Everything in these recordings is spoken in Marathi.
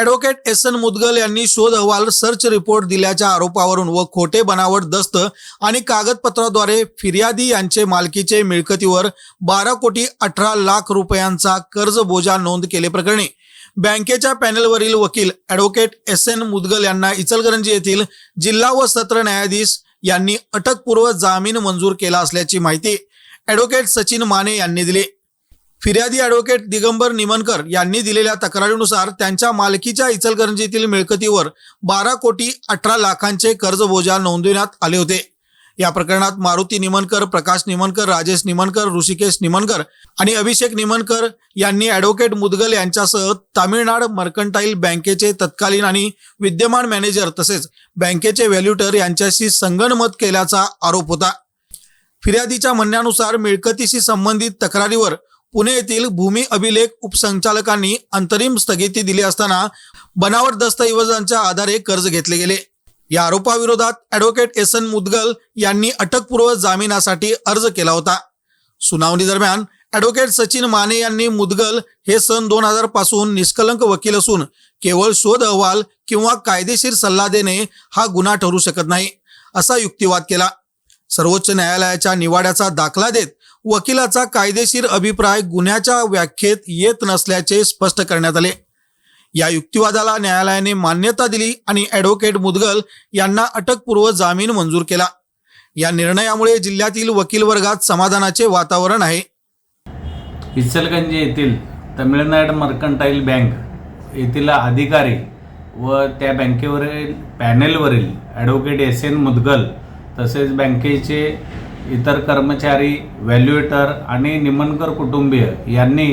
ॲडव्होकेट एस एन मुदगल यांनी शोध अहवाल सर्च रिपोर्ट दिल्याच्या आरोपावरून व खोटे बनावट दस्त आणि कागदपत्राद्वारे फिर्यादी यांचे मालकीचे मिळकतीवर बारा कोटी अठरा लाख रुपयांचा कर्ज बोजा नोंद केले प्रकरणी. बँकेच्या पॅनेलवरील वकील ॲडव्होकेट एस एन मुदगल यांना इचलकरंजी येथील जिल्हा व सत्र न्यायाधीश यांनी अटकपूर्व जामीन मंजूर केला असल्याची माहिती ॲडव्होकेट सचिन माने यांनी दिली. फिर्यादी ॲडव्होकेट दिगंबर निमनकर यांनी दिलेल्या तक्रारीनुसार त्यांच्या मालकीच्या इचलकरंजीतील मिळकतीवर बारा कोटी अठरा लाखांचे कर्जबोजा नोंदविण्यात आले होते. या प्रकरणात मारुती निमनकर प्रकाश निमनकर राजेश निमनकर ऋषिकेश निमनकर आणि अभिषेक निमनकर यांनी ॲडव्होकेट मुदगल यांच्यासह तामिळनाड मर्कंटाईल बँकेचे तत्कालीन आणि विद्यमान मॅनेजर तसेच बँकेचे व्हॅल्युटर यांच्याशी संगणमत केल्याचा आरोप होता. फिर्यादीच्या म्हणण्यानुसार मिळकतीशी संबंधित तक्रारीवर पुणे येथील भूमी अभिलेख उपसंचालकांनी अंतरिम स्थगिती दिली असताना बनावट दस्तऐवजांच्या आधारे कर्ज घेतले गेले. या आरोपाविरोधात ॲडव्होकेट एस एन मुदगल यांनी अटकपूर्व जामिनासाठी अर्ज केला होता. सुनावणी दरम्यान ॲडव्होकेट सचिन माने यांनी मुदगल हे सन दोन हजारपासून निष्कलंक वकील असून केवळ शोध अहवाल किंवा कायदेशीर सल्ला देणे हा गुन्हा ठरू शकत नाही असा युक्तिवाद केला. सर्वोच्च न्यायालयाच्या निवाड्याचा दाखला देत वकिलाचा कायदेशीर अभिप्राय गुन्ह्याच्या व्याख्येत येत नसल्याचे स्पष्ट करण्यात आले. या युक्तिवादाला न्यायालयाने मान्यता दिली आणि ॲडव्होकेट मुदगल यांना अटकपूर्व जामीन मंजूर केला. या निर्णयामुळे जिल्ह्यातील वकील वर्गात समाधानाचे वातावरण आहे. इचलगंजी येथील तमिळनाड मर्कंटाईल बँक येथील अधिकारी व त्या बँकेवरील पॅनेलवरील ॲडव्होकेट एस एन मुदगल तसेच बँकेचे इतर कर्मचारी व्हॅल्युएटर आणि निमनकर कुटुंबीय यांनी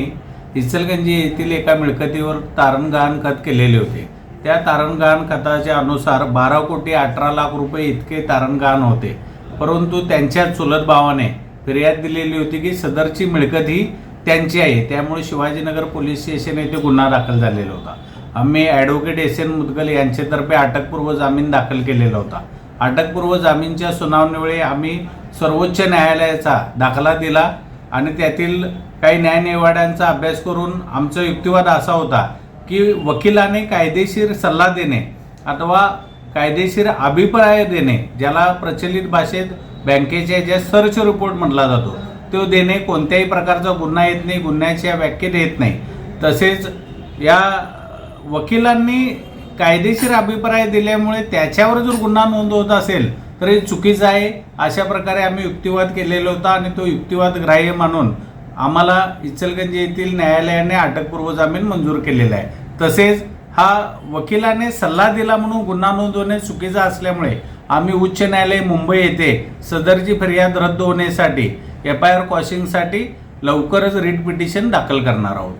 इचलगंजी येथील एका मिळकतीवर तारणगहाण खत केलेले होते. त्या तारणगहाण खताच्या अनुसार बारा कोटी अठरा लाख रुपये इतके तारणगहाण होते. परंतु त्यांच्या चुलत भावाने फिर्याद दिलेली होती की सदरची मिळकत ही त्यांची आहे. त्यामुळे शिवाजीनगर पोलीस स्टेशन येथे गुन्हा दाखल झालेला होता. आम्ही ॲडव्होकेट एस एन मुदगल यांच्यातर्फे अटकपूर्व जामीन दाखल केलेला होता. अटकपूर्व जामीनच्या सुनावणीवेळी आम्ही सर्वोच्च न्यायालयाचा दाखला दिला आणि त्यातील काही न्यायनिवाड्यांचा अभ्यास करून आमचा युक्तिवाद असा होता की वकिलाने कायदेशीर सल्ला देणे अथवा कायदेशीर अभिप्राय देणे ज्याला प्रचलित भाषेत बँकेच्या ज्या सर्च रिपोर्ट म्हटला जातो तो देणे कोणत्याही प्रकारचा गुन्हा येत नाही गुन्ह्याच्या व्याख्येत येत नाही. तसेच या वकिलांनी कायदेशीर अभिप्राय दिल्यामुळे त्याच्यावर जर गुन्हा नोंद होत असेल तर हे चुकीचं आहे. अशा प्रकारे आम्ही युक्तिवाद केलेला होता आणि तो युक्तिवाद ग्राह्य मानून आम्हाला इचलगंजी येथील न्यायालयाने अटकपूर्व जामीन मंजूर केलेला आहे. तसेच हा वकिलाने सल्ला दिला म्हणून गुन्हा नोंदवणे चुकीचा असल्यामुळे आम्ही उच्च न्यायालय मुंबई येथे सदरची फरियाद रद्द होण्यासाठी एफ आय आर कॉशिंगसाठी लवकरच रिट पिटिशन दाखल करणार आहोत.